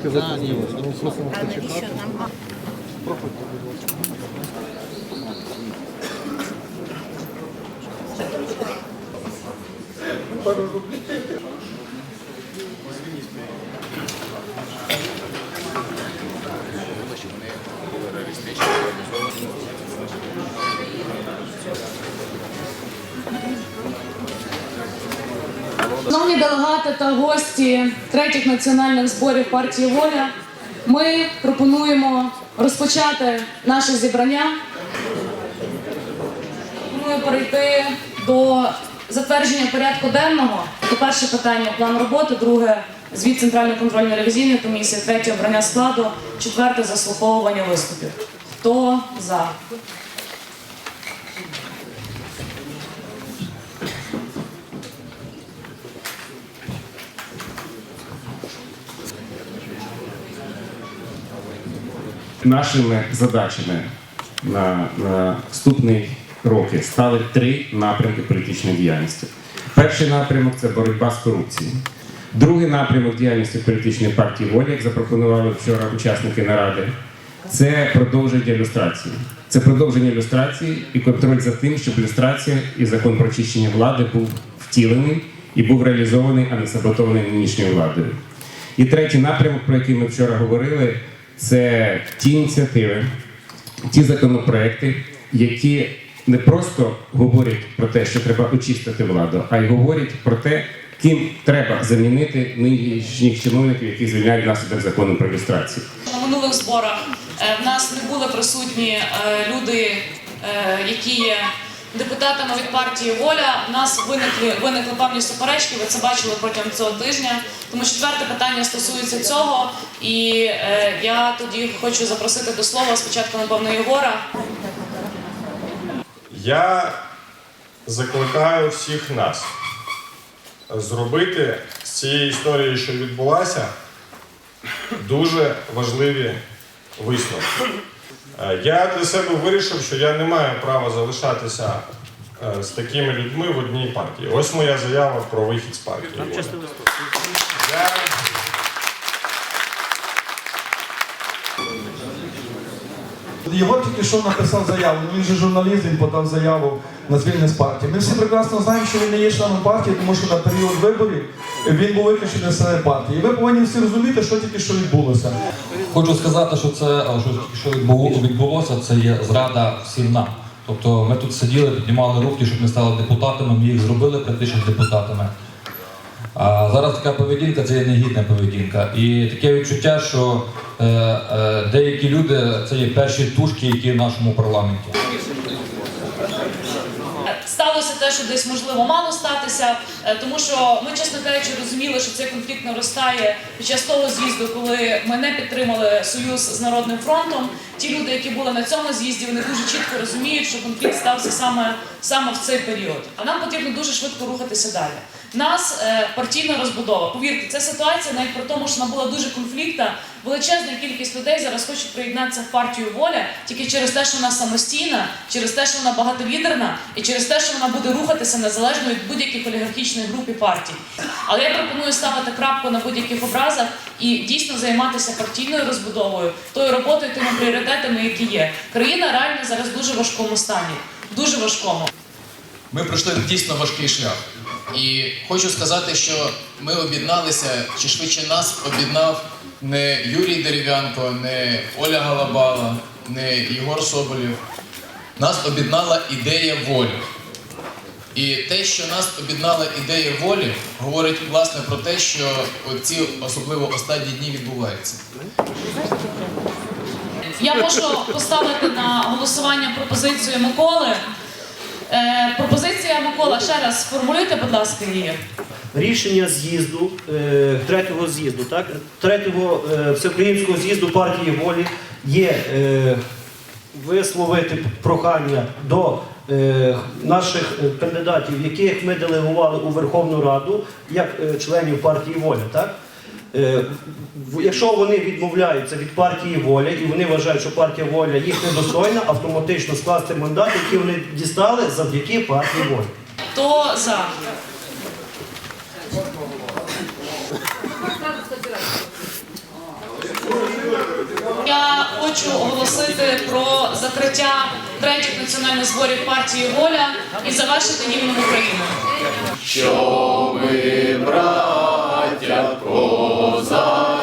сказати ні. Ми просимо А навіщо почекати. нам? Шановні делегати та гості третіх національних зборів партії Воля, ми пропонуємо розпочати наше зібрання. Пропоную перейти до затвердження порядку денного. Це перше питання план роботи, друге звіт Центральної контрольної ревізійної комісії, третє обрання складу, четверте заслуховування виступів. Хто за? Нашими задачами на, на наступні роки стали три напрямки політичної діяльності. Перший напрямок це боротьба з корупцією. Другий напрямок діяльності політичної партії волі, як запропонували вчора учасники наради, це продовження ілюстрації. Це продовження ілюстрації і контроль за тим, щоб ілюстрація і закон про очищення влади був втілений і був реалізований, а не саботований нинішньою владою. І третій напрямок, про який ми вчора говорили, це ті ініціативи, ті законопроекти, які не просто говорять про те, що треба очистити владу, а й говорять про те, ким треба замінити нинішніх чиновників, які звільняють внаслідок закону про ілюстрацію. На минулих зборах е, в нас не були присутні е, люди, е, які є депутатами від партії Воля. У нас виникли виникли певні суперечки. Ви це бачили протягом цього тижня. Тому четверте питання стосується цього. І е, я тоді хочу запросити до слова спочатку, напевно, Єгора. Я закликаю всіх нас зробити з цієї історії, що відбулася, дуже важливі висновки. Е, Я для себе вирішив, що я не маю права залишатися е, з такими людьми в одній партії. Ось моя заява про вихід з партії. Я... Його тільки що написав заяву. Він же журналіст, він подав заяву на звільнення з партії. Ми всі прекрасно знаємо, що він не є членом партії, тому що на період виборів він був виключений з партії. І ви повинні всі розуміти, що тільки що відбулося. Хочу сказати, що це що, тільки що відбулося, це є зрада всім нам. Тобто ми тут сиділи, піднімали руки, щоб ми стали депутатами, ми їх зробили практично депутатами. А зараз така поведінка це є негідна поведінка. І таке відчуття, що е, е, деякі люди це є перші тушки, які в нашому парламенті. Сталося те, що десь можливо мало статися, е, тому що ми, чесно кажучи, розуміли, що цей конфлікт наростає під час того з'їзду, коли ми не підтримали союз з народним фронтом. Ті люди, які були на цьому з'їзді, вони дуже чітко розуміють, що конфлікт стався саме, саме в цей період. А нам потрібно дуже швидко рухатися далі. Нас е, партійна розбудова. Повірте, ця ситуація навіть при тому, що вона була дуже конфліктна. Величезна кількість людей зараз хочуть приєднатися в партію воля тільки через те, що вона самостійна, через те, що вона багатолідерна, і через те, що вона буде рухатися незалежно від будь-яких олігархічних груп і партій. Але я пропоную ставити крапку на будь-яких образах і дійсно займатися партійною розбудовою, тою роботою, тими пріоритетами, які є. Країна реально зараз в дуже важкому стані, дуже важкому. Ми пройшли дійсно важкий шлях. І хочу сказати, що ми об'єдналися, чи швидше нас об'єднав не Юрій Дерев'янко, не Оля Галабала, не Єгор Соболєв. Нас об'єднала ідея волі. І те, що нас об'єднала ідея волі, говорить власне про те, що ці особливо останні дні відбуваються. Я можу поставити на голосування пропозицію Миколи. Е, пропозиція Микола, ще раз сформулюйте, будь ласка, її. рішення з'їзду, е, третього з'їзду, так? Третього е, всеукраїнського з'їзду партії волі є висловити прохання до наших кандидатів, яких ми делегували у Верховну Раду як членів партії воля, так? Е, Якщо вони відмовляються від партії воля і вони вважають, що партія воля їх недостойна, автоматично скласти мандат, який вони дістали завдяки партії воля. Хто за? Я хочу оголосити про закриття третіх національних зборів партії Воля і завершити гімном України. Що ми Козак.